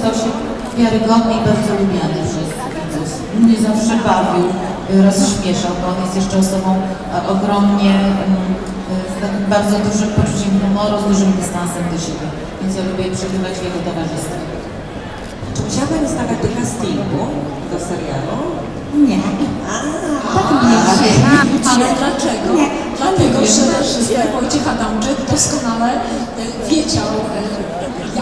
stał się wiarygodny i bardzo lubiany przez widzów. Mnie zawsze bawił, rozśmieszał, bo on jest jeszcze osobą e, ogromnie, e, z takim bardzo dużym poczuciem humoru, z dużym dystansem do siebie. Więc ja lubię przebywać w jego towarzystwie. Czy musiała Pani stawać do castingu, do serialu? Nie. A, Ale dlaczego? Nie. Dlatego, że reżyser Wojciech Adamczyk doskonale wiedział,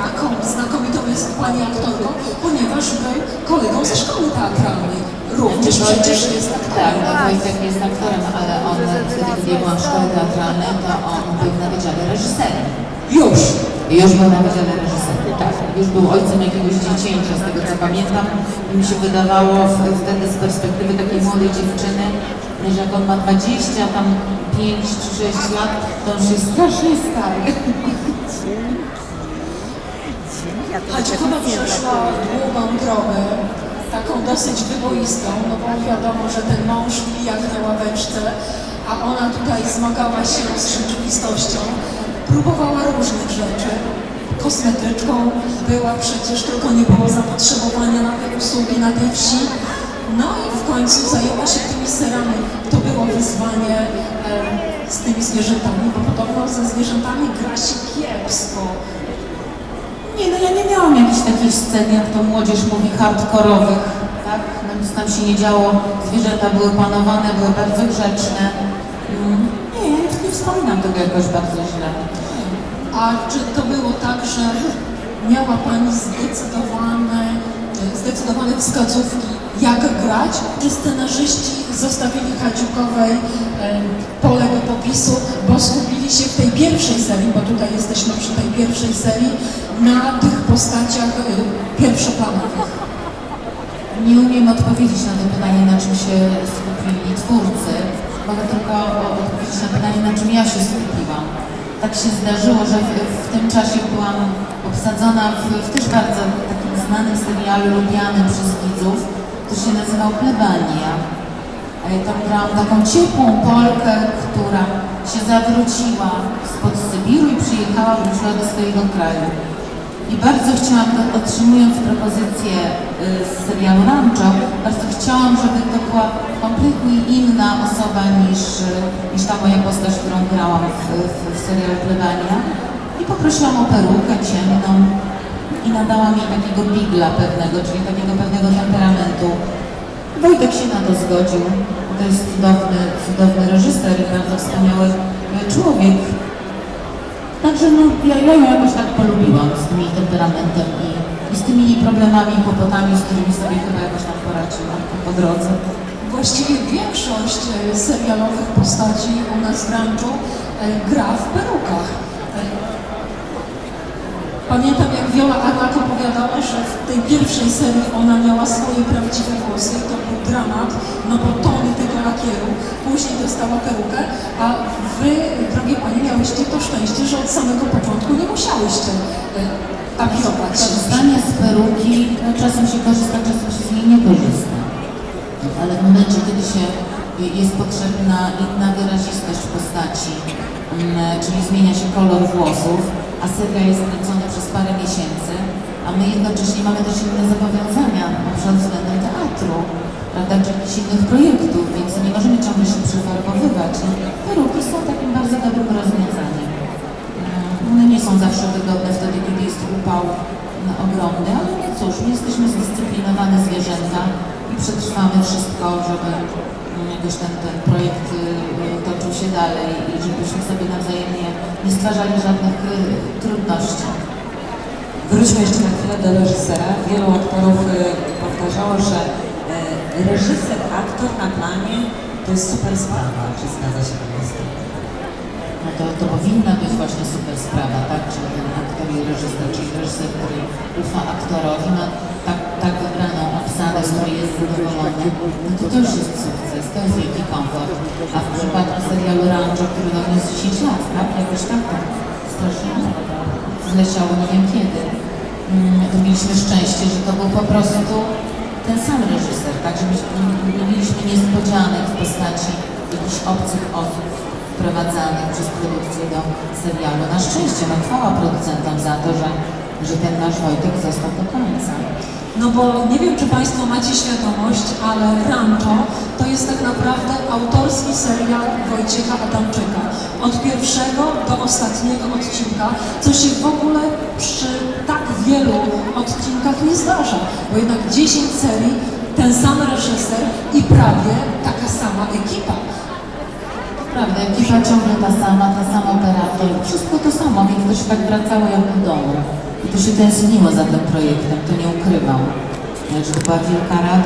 jaką znakomitą jest pani aktorką, ponieważ był kolegą ze szkoły teatralnej. Również przecież jest Tak, aktorem. no Wojtek jest aktorem, ale on, wtedy kiedy ja byłam w szkole teatralnej, to on był na wydziale reżyserem. Już. Już był na wydziale reżyserki, tak. Już był ojcem jakiegoś dziecięcia, z tego co pamiętam. I mi się wydawało wtedy z perspektywy takiej młodej dziewczyny, że jak on ma 20, tam 5 czy 6 lat, to już jest strasznie stary. Choć chyba przeszła długą drogę, taką dosyć wyboistą, no bo wiadomo, że ten mąż pijak na ławeczce, a ona tutaj zmagała się z rzeczywistością, próbowała różnych rzeczy. Kosmetyczką była przecież, tylko nie było zapotrzebowania na te usługi na tej wsi. No i w końcu zajęła się tymi serami. To było wyzwanie e, z tymi zwierzętami, bo podobno ze zwierzętami gra się kiepsko. Nie, no ja nie miałam jakichś takich scen, jak to młodzież mówi, hardkorowych, tak? No nic tam się nie działo, zwierzęta były panowane, były bardzo grzeczne. Mm, Nie, ja nie wspominam tego jakoś bardzo źle. A czy to było tak, że miała Pani zdecydowane, zdecydowane wskazówki, jak grać? Czy scenarzyści zostawili Hadziukowej e, pole do popisu, bo skupili się w tej pierwszej serii, bo tutaj jesteśmy przy tej pierwszej serii, na tych postaciach e, pierwszoplanowych? Nie umiem odpowiedzieć na to pytanie, na czym się skupili twórcy. Mogę tylko odpowiedzieć na pytanie, na czym ja się skupiłam. Tak się zdarzyło, że w, w tym czasie byłam obsadzona w, w też bardzo takim znanym serialu, lubianym przez widzów, który się nazywał Plebania. E, Tam grałam taką ciepłą Polkę, która się zawróciła spod Sybiru i przyjechała, wróciła do swojego kraju. I bardzo chciałam, otrzymując propozycję y, z serialu Rancho, bardzo chciałam, żeby to była kompletnie inna osoba niż, y, niż ta moja postać, którą grałam w, w, w serialu Plebania. I poprosiłam o perukę ciemną i nadałam jej takiego bigla pewnego, czyli takiego pewnego temperamentu. Wojtek się na to zgodził. To jest cudowny, cudowny reżyser i bardzo wspaniały y, człowiek. Także no, ja, ja ją jakoś tak polubiłam z tym jej temperamentem i, i z tymi problemami i kłopotami, z którymi sobie chyba jakoś tam poradziłam po drodze. Właściwie większość e, serialowych postaci u nas w Ranchu e, gra w perukach. E, Pamiętam jak Viola Arlak opowiadała, że w tej pierwszej serii ona miała swoje prawdziwe włosy i to był dramat, no bo tony tego lakieru, później dostała perukę, a wy, drogie panie, miałyście to szczęście, że od samego początku nie musiałyście e, awiować. Korzystanie z peruki, no czasem się korzysta, czasem się z niej nie korzysta. Ale w momencie, kiedy się jest potrzebna inna wyrazistość postaci, mm, czyli zmienia się kolor włosów, a serial jest kręcony przez parę miesięcy, a my jednocześnie mamy też inne zobowiązania, przykład względem teatru, prawda, czy jakichś innych projektów, więc nie możemy ciągle się przefarbowywać. No, peruki są takim bardzo dobrym rozwiązaniem. Mm, One nie są zawsze wygodne wtedy, kiedy jest upał no, ogromny, ale no cóż, my jesteśmy zdyscyplinowane zwierzęta i przetrwamy wszystko, żeby mm, jakoś ten, ten projekt y, toczył się dalej i żebyśmy sobie nawzajemnie nie stwarzali żadnych y, trudności. Wróćmy jeszcze na chwilę do reżysera. Wielu aktorów y, powtarzało, że y, reżyser, aktor na planie to jest super sprawa. Czy zgadza się Pan z tym? No to, to powinna być właśnie super sprawa, tak? Czyli ten aktor i reżyser, czyli reżyser, który ufa aktorowi, ma z której jest zadowolony, no to już jest sukces, to jest wielki komfort. A w przypadku serialu Rancho, który jest 10 lat, tak? Jakoś tak, tak strasznie zleciało, nie wiem kiedy. Mm, To mieliśmy szczęście, że to był po prostu ten sam reżyser, tak? Że mieliśmy niespodzianek w postaci jakichś obcych osób wprowadzanych przez produkcję do serialu. Na szczęście, no chwała producentom za to, że, że ten nasz Wojtek został do końca. No bo nie wiem, czy Państwo macie świadomość, ale Rancho to jest tak naprawdę autorski serial Wojciecha Adamczyka. Od pierwszego do ostatniego odcinka, co się w ogóle przy tak wielu odcinkach nie zdarza, bo jednak 10 serii, ten sam reżyser i prawie taka sama ekipa. Prawda, ekipa ciągle ta sama, ta sama operator, wszystko to samo, więc to się tak wracało jak do domu. Się tęskniło za tym projektem, to nie ukrywam. Że to była wielka radość.